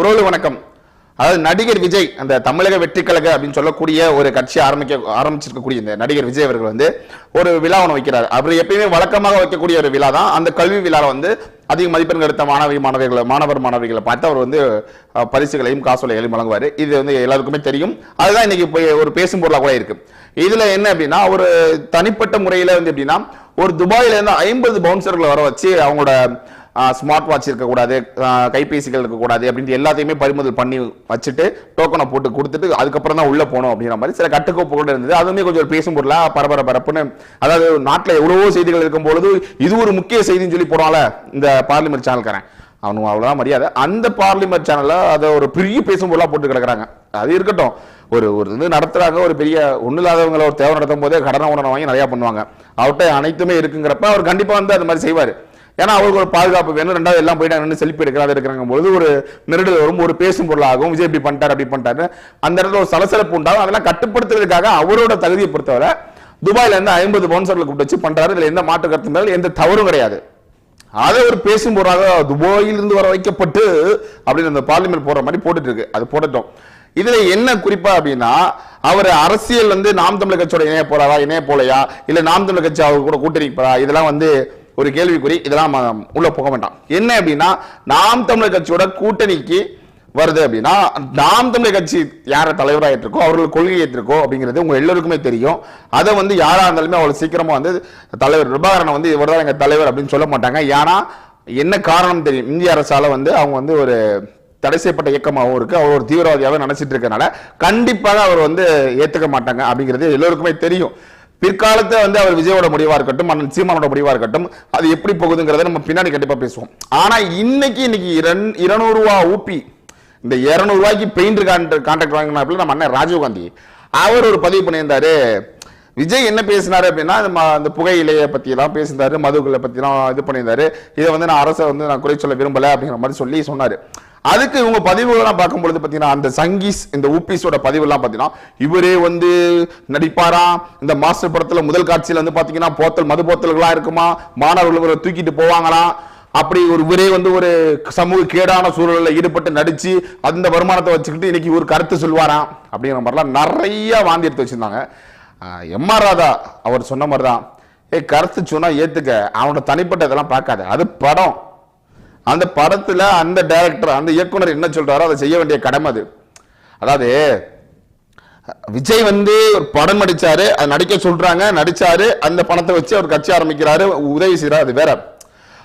உறவு வணக்கம். அதாவது நடிகர் விஜய் அந்த தமிழக வெற்றி கழக அப்படின்னு சொல்லக்கூடிய ஒரு கட்சி ஆரம்பிக்க ஆரம்பிச்சிருக்கக்கூடிய இந்த நடிகர் விஜய் அவர்கள் வந்து ஒரு விழா ஒன்று வைக்கிறார். அவர் எப்பயுமே வழக்கமாக வைக்கக்கூடிய ஒரு விழா தான். அந்த கல்வி விழாவில் வந்து அதிக மதிப்பெண் எடுத்த மாணவி மாணவிகளை மாணவர் மாணவிகளை பார்த்து அவர் வந்து பரிசுகளையும் காசோலைகளையும் வழங்குவார். இது வந்து எல்லாருக்குமே தெரியும். அதுதான் இன்னைக்கு போய் ஒரு பேசும் பொருளாக கூட இருக்கு. இதுல என்ன அப்படின்னா ஒரு தனிப்பட்ட முறையில் வந்து எப்படின்னா ஒரு துபாயிலேருந்து ஐம்பது பவுன்சர்களை வர வச்சு அவங்களோட ஸ்மார்ட் வாட்ச் இருக்கக்கூடாது கைபேசிகள் இருக்கக்கூடாது அப்படின்ட்டு எல்லாத்தையுமே பறிமுதல் பண்ணி வச்சுட்டு டோக்கனை போட்டு கொடுத்துட்டு அதுக்கப்புறம் தான் உள்ளே போகணும் அப்படிங்கிற மாதிரி சில கட்டுக்கோப்புகள் இருந்தது. அதுவுமே கொஞ்சம் ஒரு பேசும் பொருளா பரபர பரப்புன்னு அதாவது நாட்டில் எவ்வளவோ செய்திகள் இருக்கும் பொழுது இது ஒரு முக்கிய செய்தின்னு சொல்லி போடுவாங்கள இந்த பார்லிமெண்ட் சேனல்காரன் அவனுக்கு அவ்வளோதான் மரியாதை. அந்த பார்லிமெண்ட் சேனலில் அதை ஒரு பெரிய பேசும் பொருளாக போட்டு கிடக்குறாங்க. அது இருக்கட்டும். ஒரு ஒரு இது நடத்துகிறாங்க ஒரு பெரிய ஒண்ணு இல்லாதவங்களை ஒரு தேவை நடத்தும் போதே கடனை உடனே வாங்கி நிறையா பண்ணுவாங்க. அவர்கிட்ட அனைத்துமே இருக்குங்கிறப்ப அவர் கண்டிப்பாக வந்து அது மாதிரி செய்வார். ஏன்னா அவருக்கு ஒரு பாதுகாப்பு வேணும். ரெண்டாவது எல்லாம் போயிட்டு நின்று செல்ஃபி எடுக்கிறாத இருக்கிறாங்க பொழுது ஒரு நெருடல் வரும் ஒரு பேசும் பொருளாகும். விஜய் இப்படி பண்ணிட்டாரு அப்படி பண்ணிட்டாரு அந்த இடத்துல ஒரு சலசலப்பு உண்டாகும். அதெல்லாம் கட்டுப்படுத்துறதுக்காக அவரோட தகுதியை பொறுத்தவரை துபாயில இருந்து ஐம்பது பவுன்சர்களை கூப்பிட்டு வச்சு பண்றாரு. இதுல எந்த மாற்று கருத்து மேல எந்த தவறும் கிடையாது. அதை ஒரு பேசும் பொருளாக துபாயிலிருந்து வர வைக்கப்பட்டு அப்படின்னு அந்த பார்லிமெண்ட் போடுற மாதிரி போட்டுட்டு இருக்கு. அது போடட்டும். இதுல என்ன குறிப்பா அப்படின்னா அவர் அரசியல் வந்து நாம் தமிழர் கட்சியோட இணைய போறாரா இணைய போலையா? இல்ல நாம் தமிழர் கட்சி அவர் கூட கூட்டணி போறா இதெல்லாம் வந்து ஒரு கேள்விக்குறி இதெல்லாம் உள்ள போக வேண்டாம். என்ன அப்படின்னா நாம் தமிழர் கட்சியோட கூட்டணிக்கு வருது அப்படின்னா நாம் தமிழர் கட்சி யார தலைவராக ஏற்றிருக்கோ அவர்கள் கொள்கை ஏற்றிருக்கோ அப்படிங்கிறது உங்க எல்லோருக்குமே தெரியும். அதை வந்து யாரா இருந்தாலுமே அவ்வளவு சீக்கிரமா வந்து தலைவர் பிரபாகரனை வந்து இவர் தான் எங்க தலைவர் அப்படின்னு சொல்ல மாட்டாங்க. ஏன்னா என்ன காரணம் தெரியும்? இந்திய அரசால வந்து அவங்க வந்து ஒரு தடை செய்யப்பட்ட இயக்கமாகவும் இருக்கு. அவர் ஒரு தீவிரவாதியாகவும் நினைச்சிட்டு இருக்கனால கண்டிப்பாக அவர் வந்து ஏத்துக்க மாட்டாங்க அப்படிங்கிறது எல்லோருக்குமே தெரியும். பிற்காலத்தை வந்து அவர் விஜயோட முடிவாக இருக்கட்டும் அண்ணன் சீமானோட முடிவாக இருக்கட்டும் அது எப்படி போகுதுங்கிறத நம்ம பின்னாடி கண்டிப்பாக பேசுவோம். ஆனால் இன்னைக்கு இன்னைக்கு இரண்- இருநூறுவா ஊப்பி இந்த 200 ரூபாய்க்கு பெயிண்டர் கான்ட்ராக்ட் வாங்கினாப்புல நம்ம அண்ணன் ராஜீவ்காந்தி அவர் ஒரு பதிவு பண்ணியிருந்தாரு. விஜய் என்ன பேசினாரு அப்படின்னா அந்த புகையிலையை பற்றிலாம் பேசியிருந்தாரு மதுக்களை பற்றிலாம் இது பண்ணியிருந்தாரு. இதை வந்து நான் அரசை வந்து நான் குறை சொல்ல விரும்பலை அப்படிங்கிற மாதிரி சொல்லி சொன்னார். அதுக்கு இவங்க பதிவுகள்லாம் பார்க்கும்பொழுது பார்த்தீங்கன்னா அந்த சங்கீஸ் இந்த ஊபிஸோட பதிவுலாம் பார்த்தீங்கன்னா இவரே வந்து நடிப்பாராம் இந்த மாஸ்டர் படத்தில் முதல் காட்சியில் வந்து பார்த்தீங்கன்னா போத்தல் மது போத்தல்களா இருக்குமா? மாணவர்கள் இவரை தூக்கிட்டு போவாங்களாம் அப்படி ஒரு இவரே வந்து ஒரு சமூக கேடான சூழலில் ஈடுபட்டு நடித்து அந்த வருமானத்தை வச்சுக்கிட்டு இன்னைக்கு ஒரு கருத்து சொல்வாராம் அப்படிங்கிற மாதிரிலாம் நிறைய வாந்தி எடுத்து வச்சுருந்தாங்க. எம்ஆர் ராதா அவர் சொன்ன மாதிரி தான் ஏ கருத்து சொன்னால் ஏற்றுக்க அவனோட தனிப்பட்ட இதெல்லாம் பார்க்காத. அது படம். அந்த படத்தில் அந்த டைரக்டர் அந்த இயக்குனர் என்ன சொல்கிறாரோ அதை செய்ய வேண்டிய கடமை அது. அதாவது விஜய் வந்து ஒரு படம் நடிச்சாரு அது நடிக்க சொல்றாங்க நடிச்சாரு அந்த பணத்தை வச்சு அவர் கட்சி ஆரம்பிக்கிறாரு உதவி செய்யறாரு அது வேற.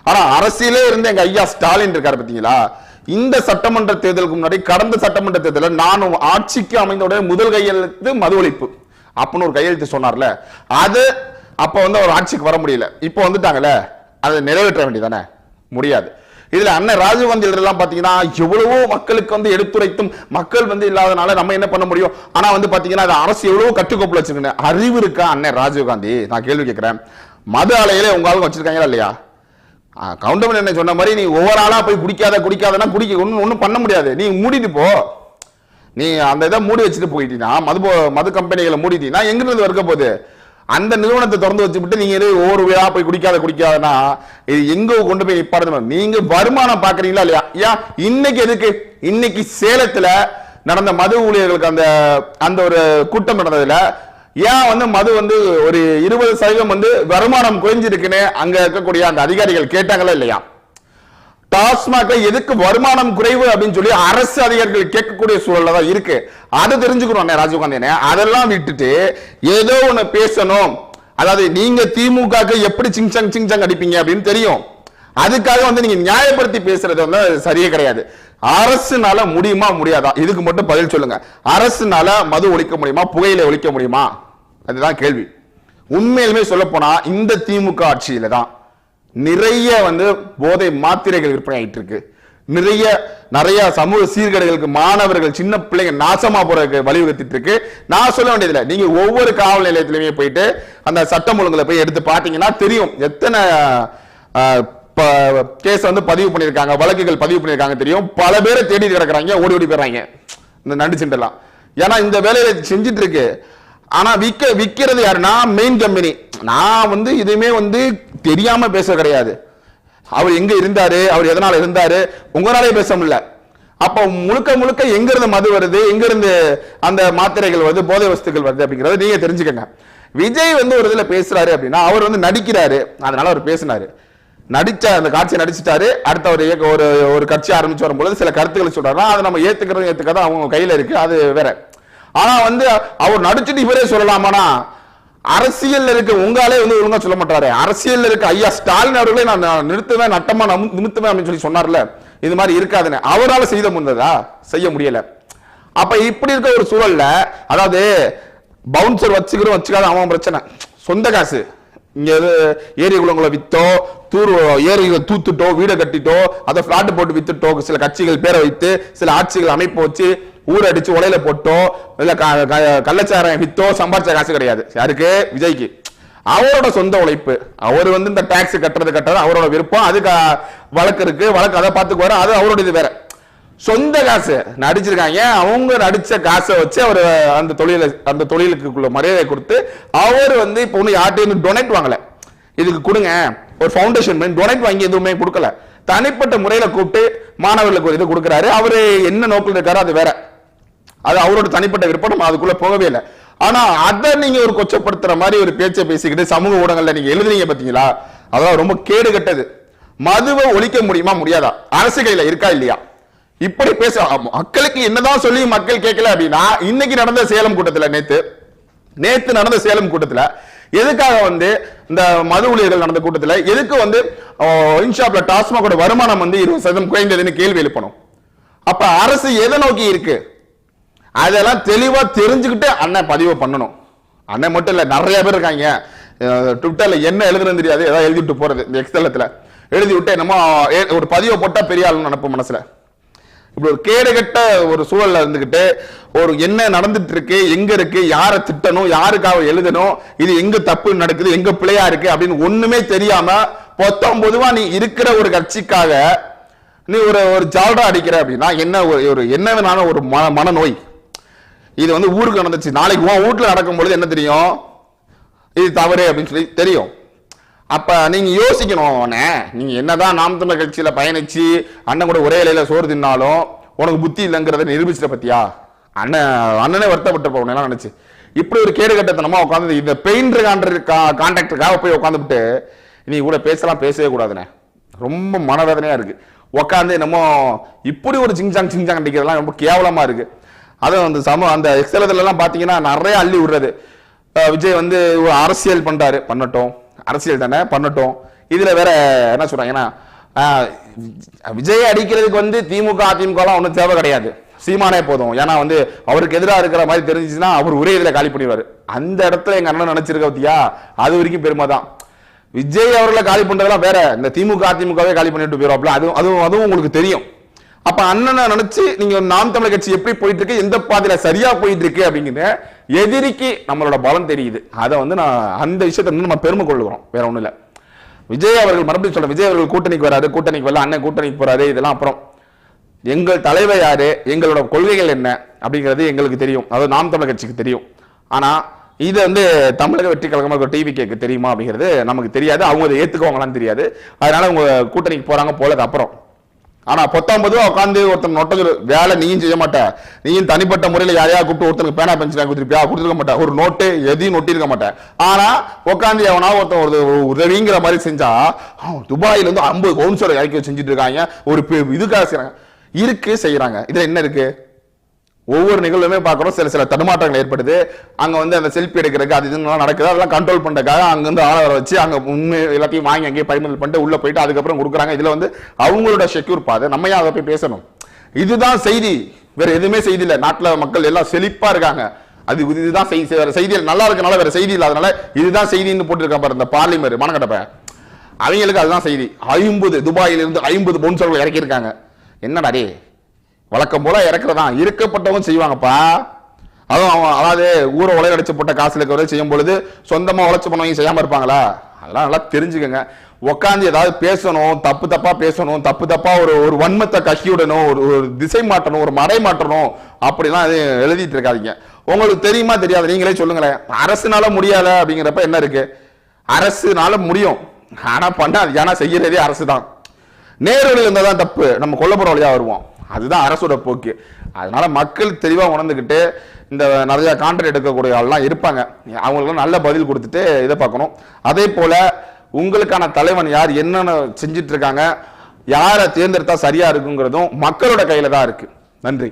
ஆனா அரசியலே இருந்து எங்க ஐயா ஸ்டாலின் இருக்காரு பாத்தீங்களா இந்த சட்டமன்ற தேர்தலுக்கு முன்னாடி கடந்த சட்டமன்ற தேர்தலில் நானும் ஆட்சிக்கு அமைந்த உடனே முதல் கையெழுத்து மது ஒழிப்பு. அப்படின்னு ஒரு கையெழுத்து சொன்னார்ல. அது அப்போ வந்து அவர் ஆட்சிக்கு வர முடியல. இப்போ வந்துட்டாங்கல்ல. அதை நிறைவேற்ற வேண்டியதானே முடியாது. இதுல அண்ணன் ராஜீவ்காந்தி எல்லாம் பாத்தீங்கன்னா எவ்வளவோ மக்களுக்கு வந்து எடுத்துரைத்தும் மக்கள் வந்து இல்லாதனால நம்ம என்ன பண்ண முடியும்? ஆனா வந்து பாத்தீங்கன்னா அது அரசு எவ்வளவோ கட்டுக்கோப்புல வச்சிருக்கேன் அறிவு இருக்கா அண்ணன் ராஜீவ்காந்தி நான் கேள்வி கேட்கிறேன். மது ஆலையில உங்க ஆளுங்க வச்சிருக்காங்களா இல்லையா? கவுண்டமன் என்ன சொன்ன மாதிரி நீ ஒவ்வொரு ஆளா போய் குடிக்காத குடிக்காதனா குடிக்க ஒன்றும் ஒன்றும் பண்ண முடியாது. நீ மூடிட்டு போ. நீ அந்த இதை மூடி வச்சுட்டு போயிட்டீங்கன்னா மது மது கம்பெனிகளை மூடிட்டீங்கன்னா எங்கிருந்து இருக்க போகுது? அந்த நிறுவனத்தை திறந்து வச்சுவிட்டு நீங்க ஒவ்வொரு விழா போய் குடிக்காத குடிக்காதனா இது எங்க கொண்டு போய் நிப்பாடுது நீங்க வருமானம் பாக்குறீங்களா இல்லையா? ஏன் இன்னைக்கு எதுக்கு? இன்னைக்கு சேலத்துல நடந்த மது ஊழியர்களுக்கு அந்த அந்த ஒரு கூட்டம் நடந்ததுல ஏன் வந்து மது வந்து ஒரு இருபது சதவீதம் வந்து வருமானம் குறைஞ்சிருக்குன்னு அங்க இருக்கக்கூடிய அந்த அதிகாரிகள் கேட்டாங்களா இல்லையா? டாஸ்மாக்ல எதுக்கு வருமானம் குறைவு அப்படின்னு சொல்லி அரசு அதிகாரிகள் கேட்கக்கூடிய சூழல்ல தான் இருக்கு. அதை தெரிஞ்சுக்கணும் அண்ணே ராஜீவ்காந்தி அதெல்லாம் விட்டுட்டு ஏதோ ஒண்ணு பேசணும். அதாவது நீங்க திமுக எப்படி சிங்சங் சிங்சங் அடிப்பீங்க அப்படின்னு தெரியும். அதுக்காக வந்து நீங்க நியாயப்படுத்தி பேசுறது வந்து சரியே கிடையாது. அரசுனால முடியுமா முடியாதா? இதுக்கு மட்டும் பதில் சொல்லுங்க. அரசுனால மது ஒழிக்க முடியுமா? புகையில ஒழிக்க முடியுமா? அதுதான் கேள்வி. உண்மையிலுமே சொல்ல போனா இந்த திமுக ஆட்சியில தான். நிறைய வந்து போதை மாத்திரைகள் விற்பனை ஆயிட்டு இருக்கு நிறைய நிறைய சமூக சீர்கேடுகளுக்கு மாணவர்கள் சின்ன பிள்ளைங்க நாசமா போறதுக்கு வழிவகுத்திட்டு இருக்கு நான் சொல்ல வேண்டியதில்லை. நீங்க ஒவ்வொரு காவல் நிலையத்திலுமே போயிட்டு அந்த சட்டம் ஒழுங்குல போய் எடுத்து பார்த்தீங்கன்னா தெரியும். எத்தனை கேஸ் வந்து பதிவு பண்ணியிருக்காங்க வழக்குகள் பதிவு பண்ணியிருக்காங்க தெரியும். பல பேரை தேடி கிடக்குறாங்க ஓடி ஓடி போயிடுறாங்க. இந்த நண்டு சிண்டெல்லாம். ஏன்னா இந்த வேலையில செஞ்சுட்டு இருக்கு ஆனா விக்க விக்கிறது யாருன்னா மெயின் கம்பெனி நான் வந்து இதுவுமே வந்து தெரியாம பேச கிடையாது. அவர் எங்க இருந்தாரு? அவர் எதனால இருந்தாரு? உங்களாலே பேச முடியல. அப்ப முழுக்க முழுக்க எங்க இருந்து மது வருது? எங்க இருந்து அந்த மாத்திரைகள் வருது? போதை வஸ்துக்கள் வருது அப்படிங்கறத நீங்க தெரிஞ்சுக்கங்க. விஜய் வந்து ஒரு இதுல பேசுறாரு அப்படின்னா அவர் வந்து நடிக்கிறாரு. அதனால அவர் பேசினாரு. நடிச்ச அந்த காட்சியை நடிச்சிட்டாரு. அடுத்த ஒரு இயக்க ஒரு ஒரு கட்சி ஆரம்பிச்சு வரும்பொழுது சில கருத்துக்களை சொல்றாருன்னா அதை நம்ம ஏத்துக்கிறது ஏத்துக்காத அவங்க கையில இருக்கு. அது வேற. ஆனா வந்து அவர் நடிச்சுட்டு இவரே சொல்லலாமானா? அரசியல் இருக்க உங்களாலே வந்து ஒழுங்கா சொல்ல மாட்டாரு. அரசியல் இருக்க ஐயா ஸ்டாலின் அவர்களே நான் நிறுத்துவேன் நட்டமா நம் நிமித்துவேன் அப்படின்னு சொல்லி சொன்னார்ல. இது மாதிரி இருக்காதுன்னு. அவரால் செய்த முடிந்ததா செய்ய முடியல. அப்ப இப்படி இருக்க ஒரு சூழல்ல அதாவது பவுன்சர் வச்சுக்கிறோம் வச்சுக்காத அவன் பிரச்சனை. சொந்த காசு. இங்க ஏரி குளங்களை வித்தோ தூர் ஏரிகளை தூத்துட்டோ வீடை கட்டிட்டோ அதை பிளாட் போட்டு வித்துட்டோ சில கட்சிகள் பேரை வைத்து சில ஆட்சிகள் அமைப்பு வச்சு ஊர் அடிச்சு உலையில போட்டோ இல்ல க- க- கள்ளச்சாரம் வித்தோ சம்பாரிச்ச காசு கிடையாது. யாருக்கு? விஜய்க்கு. அவரோட சொந்த உழைப்பு. அவர் வந்து இந்த டாக்ஸ் கட்டுறது கட்டுறது அவரோட விருப்பம். அதுக்கு வழக்கு இருக்கு. வழக்கு அதை பார்த்துக்குவாரு. அது அவரோட இது வேற. சொந்த காசு. நடிச்சிருக்காங்க. அவங்க நடிச்ச காசை வச்சு அவர் அந்த தொழில அந்த தொழிலுக்குள்ள மரியாதை கொடுத்து அவர் வந்து இப்போ ஒன்று யார்ட்டையும் டொனேட் வாங்கல. இதுக்கு கொடுங்க. ஒரு ஃபவுண்டேஷன் பண்ணி டொனேட் வாங்கி எதுவுமே கொடுக்கல. தனிப்பட்ட முறையில் கூப்பிட்டு மாணவர்களுக்கு ஒரு இது கொடுக்குறாரு. அவர் என்ன நோக்கில் இருக்காரோ அது வேற. அது அவரோட தனிப்பட்ட விருப்பம் அதுக்குள்ள போகவே இல்லை. ஆனா அதை நீங்க ஒரு கொச்சப்படுத்துற மாதிரி ஒரு பேச்சை பேசிக்கிட்டு சமூக ஊடகங்கள்ல நீங்க எழுதுனீங்க பாத்தீங்களா? அதான் ரொம்ப கேடு கட்டது. மதுவை ஒழிக்க முடியுமா? முடியாதா? அரசு கையில இருக்கா இல்லையா? இப்படி பேச மக்களுக்கு என்னதான் சொல்லி மக்கள் கேட்கல அப்படின்னா இன்னைக்கு நடந்த சேலம் கூட்டத்துல நேத்து நேத்து நடந்த சேலம் கூட்டத்துல எதுக்காக வந்து இந்த மது ஊழியர்கள் நடந்த கூட்டத்துல எதுக்கு வந்து இன்ஷாப்ல டாஸ்மாகோட வருமானம் வந்து இருபது சதவீதம் குறைந்ததுன்னு கேள்வி எழுப்பணும். அப்ப அரசு எதை நோக்கி இருக்கு? அதெல்லாம் தெளிவாக தெரிஞ்சுக்கிட்டு அண்ணன் பதிவு பண்ணணும். அண்ணன் மட்டும் இல்லை நிறைய பேர் இருக்காங்க. ட்விட்டரில் என்ன எழுதுறதுன்னு தெரியாது. ஏதாவது எழுதிட்டு போகிறது இந்த எக்ஸ்தலத்தில் எழுதி விட்டு என்னமோ ஒரு பதிவை போட்டால் பெரிய ஆளுன்னு நினைப்போம் மனசில். இப்படி ஒரு கேடுகட்ட ஒரு சூழல்ல இருந்துகிட்டு ஒரு என்ன நடந்துட்டு இருக்கு எங்க இருக்கு யாரை திட்டணும் யாருக்காக எழுதணும் இது எங்க தப்பு நடக்குது எங்க பிழையா இருக்கு அப்படின்னு ஒண்ணுமே தெரியாம பொத்தம் பொதுவா நீ இருக்கிற ஒரு கட்சிக்காக நீ ஒரு ஒரு ஜால்ரா அடிக்கிற அப்படின்னா என்ன ஒரு ஒரு என்ன வேணாலும் ஒரு மன மனநோய். இது வந்து ஊருக்கு நடந்துச்சு. நாளைக்கு உன் வீட்டில் நடக்கும்பொழுது என்ன தெரியும்? இது தவறு அப்படின்னு சொல்லி தெரியும். அப்போ நீங்கள் யோசிக்கணும் அண்ணே நீங்கள் என்னதான் நாம் தமிழர் கட்சியில் பயணிச்சு அண்ணன் கூட ஒரே இலையில சோறு தின்னாலும் உனக்கு புத்தி இல்லைங்கிறத நிரூபிச்சிட்ட பத்தியா? அண்ணன் அண்ணனே வருத்தப்பட்டு எல்லாம் நினச்சி. இப்படி ஒரு கேடு கட்டத்தனமாக உட்காந்து இந்த பெயிண்டர் கான்ட்ராக்டருக்காக போய் உட்காந்துட்டு நீ கூட பேசலாம் பேசவே கூடாதுண்ணே. ரொம்ப மனவேதனையாக இருக்குது உட்காந்து என்னமோ இப்படி ஒரு சிங்சாங் சிங்சாங் அடிக்கிறதுலாம் ரொம்ப கேவலமாக இருக்குது அதுவும் அந்த சம அந்த எக்ஸலத்துலலாம் பார்த்தீங்கன்னா நிறைய அள்ளி விடுறது. விஜய் வந்து அரசியல் பண்ணுறாரு பண்ணட்டும். அரசியல் தானே பண்ணட்டும். இதில் வேற என்ன சொல்றாங்கன்னா அஹ் விஜய் அடிக்கிறதுக்கு வந்து திமுக அதிமுகலாம் ஒன்றும் தேவை கிடையாது. சீமானே போதும். ஏன்னா வந்து அவருக்கு எதிராக இருக்கிற மாதிரி தெரிஞ்சுச்சுன்னா அவர் ஒரே இதில் காலி பண்ணிடுவார். அந்த இடத்துல எங்கள் அண்ணன் நினச்சிருக்க பத்தியா? அது வரைக்கும் பெருமை தான். விஜய் அவர்களை காலி பண்ணுறதெல்லாம் வேற. இந்த திமுக அதிமுகவே காலி பண்ணிட்டு போயிடுவாப்ல அதுவும் அதுவும் அதுவும் உங்களுக்கு தெரியும். அப்ப அண்ணனை நினைச்சு நீங்க நாம் தமிழர் கட்சி எப்படி போயிட்டு இருக்கு எந்த பாதையில சரியா போயிட்டு இருக்கு அப்படிங்கிற எதிரிக்கு நம்மளோட பலம் தெரியுது. அதை வந்து நான் அந்த விஷயத்தை வந்து நம்ம பெருமை கொள்ளுகிறோம். வேற ஒண்ணும் இல்ல. விஜய் அவர்கள் மறுபடியும் சொல்ற விஜய் அவர்கள் கூட்டணிக்கு வராது கூட்டணிக்கு வரல அண்ணன் கூட்டணிக்கு போறாரு இதெல்லாம் அப்புறம். எங்கள் தலைவர் யாரு எங்களோட கொள்கைகள் என்ன அப்படிங்கிறது எங்களுக்கு தெரியும். அதாவது நாம் தமிழர் கட்சிக்கு தெரியும். ஆனா இது வந்து தமிழக வெற்றி கழகமாக டிவி கேக்கு தெரியுமா அப்படிங்கிறது நமக்கு தெரியாது. அவங்க அதை ஏத்துக்குவாங்களான்னு தெரியாது. அதனால அவங்க கூட்டணிக்கு போறாங்க போலது அப்புறம். ஆனால் பத்தொன்பது உட்காந்து ஒருத்தன் நொட்டது வேலை நீயும் செய்ய மாட்டேன் நீயும் தனிப்பட்ட முறையில் யாரையா கூப்பிட்டு ஒருத்தனுக்கு பேனா பென்சில் கொடுத்துருப்பியா? கொடுத்துருக்க மாட்டேன் ஒரு நோட்டு எதையும் நொட்டிருக்க மாட்டேன் ஆனால் உட்காந்து எவனா ஒருத்தன் ஒரு உதவிங்கிற மாதிரி செஞ்சா துபாயில் துபாயில இருந்து ஐம்பது கவுன்சிலர் இறக்கி செஞ்சுட்டு இருக்காங்க. ஒரு இதுக்காக செய்கிறாங்க இருக்கு செய்யறாங்க இதுல என்ன இருக்கு? ஒவ்வொரு நிகழ்வுமே பார்க்குறோம். சில சில தடுமாற்றங்கள் ஏற்படுது. அங்கே வந்து அந்த செல்ஃபி எடுக்கிறதுக்கு அது இதுலாம் நடக்குது. அதெல்லாம் கண்ட்ரோல் பண்ணுறதுக்காக அங்கேருந்து ஆளை வர வச்சு அங்கே உண்மை எல்லாத்தையும் வாங்கி அங்கேயே பறிமுதல் பண்ணிட்டு உள்ளே போயிட்டு அதுக்கப்புறம் கொடுக்குறாங்க. இதில் வந்து அவங்களோட செக்யூர் பாதை நம்ம ஏன் அதை போய் பேசணும்? இதுதான் செய்தி. வேற எதுவுமே செய்தி இல்லை. நாட்டில் மக்கள் எல்லாம் செழிப்பாக இருக்காங்க. அது இது- இதுதான் செய்தி வேற செய்தி நல்லா இருக்கனால வேற செய்தி இல்லாதனால இதுதான் செய்தின்னு போட்டுருக்கான் பாரு இந்த பார்லிமர் மனக்கட்டப்ப அவங்களுக்கு அதுதான் செய்தி. ஐம்பது துபாயிலிருந்து ஐம்பது ஐம்பது பொன்சர்கள் இறக்கியிருக்காங்க. என்னடா டே வழக்கம் போல இறக்குறதா? இருக்கப்பட்டவங்க செய்வாங்கப்பா. அதுவும் அவன் அதாவது ஊரை உலக அடிச்சு போட்ட காசுல இருக்கிறத செய்யும் பொழுது சொந்தமா உழைச்சு பண்ணவங்க செய்யாம இருப்பாங்களா? அதெல்லாம் நல்லா தெரிஞ்சுக்கங்க. உட்காந்து ஏதாவது பேசணும் தப்பு தப்பா பேசணும் தப்பு தப்பா ஒரு ஒரு வன்மத்தை கக்கி விடணும் ஒரு ஒரு திசை மாற்றணும் ஒரு மடை மாற்றணும் அப்படிலாம் எதுவும் எழுதிட்டு இருக்காதிங்க. உங்களுக்கு தெரியுமா தெரியாது? நீங்களே சொல்லுங்களேன். அரசுனால முடியாத அப்படிங்கிறப்ப என்ன இருக்கு? அரசுனால முடியும். ஆனா பண்ணாது ஏன்னா செய்யறதே அரசு தான் நேரில் இருந்தால் தான் தப்பு. நம்ம கொல்லப்புற வழியா வருவோம். அதுதான் அரசோட போக்கு. அதனால மக்கள் தெளிவாக உணர்ந்துக்கிட்டு இந்த நிறைய கான்ட்ராக்ட் எடுக்கக்கூடிய ஆள்லாம் இருப்பாங்க. அவங்களுக்குலாம் நல்ல பதில் கொடுத்துட்டு இதை பார்க்கணும். அதே போல உங்களுக்கான தலைவன் யார் என்னென்ன செஞ்சுட்டு இருக்காங்க யாரை தேர்ந்தெடுத்தா சரியா இருக்குங்கிறதும் மக்களோட கையில தான் இருக்கு. நன்றி.